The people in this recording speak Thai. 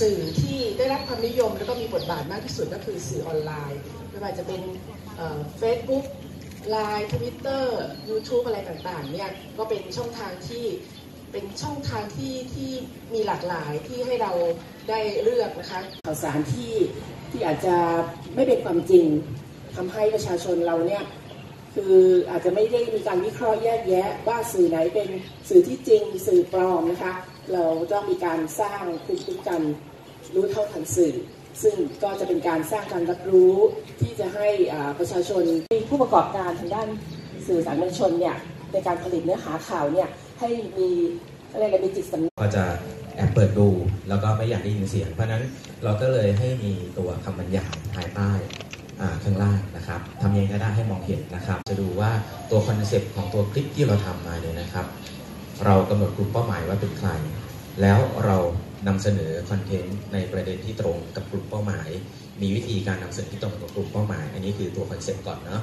สื่อที่ได้รับความนิยมแล้วก็มีบทบาทมากที่สุดก็คือสื่อออนไลน์ไม่ว่าจะเป็นเฟซบุ๊กไลน์ทวิตเตอร์ยูทูบอะไรต่างๆเนี่ยก็เป็นช่องทางที่เป็นช่องทางที่ที่มีหลากหลายที่ให้เราได้เลือกนะคะข่าวสารที่ที่อาจจะไม่เป็นความจริงทำให้ประชาชนเราเนี่ย คืออาจจะไม่ได้มีการวิเคราะห์แยกแยะว่าสื่อไหนเป็นสื่อที่จริงสื่อปลอมนะคะ เราต้องมีการสร้างภูมิคุ้มกันรู้เท่าทันสื่อ ซึ่งก็จะเป็นการสร้างการรับรู้ที่จะให้ประชาชนมีผู้ประกอบการทางด้านสื่อสารมวลชนเนี่ยในการผลิตเนื้อหาข่าวเนี่ยให้มีอะไรกันมีจิตสำนึกก็จะแอบเปิดดูแล้วก็ไม่อยากได้ยินเสียง เพราะนั้นเราก็เลยให้มีตัวคำบรรยายภายใต้ ข้างล่างนะครับทำยังไงก็ได้ให้มองเห็นนะครับ จะดูว่าตัวคอนเซปต์ของตัวคลิปที่เราทำมาเนี่ยนะครับ เรากำหนดกลุ่มเป้าหมายว่าเป็นใคร แล้วเรานำเสนอคอนเทนต์ในประเด็นที่ตรงกับกลุ่มเป้าหมาย มีวิธีการนำเสนอที่ตรงกับกลุ่มเป้าหมาย อันนี้คือตัวคอนเซปต์ก่อนเนาะ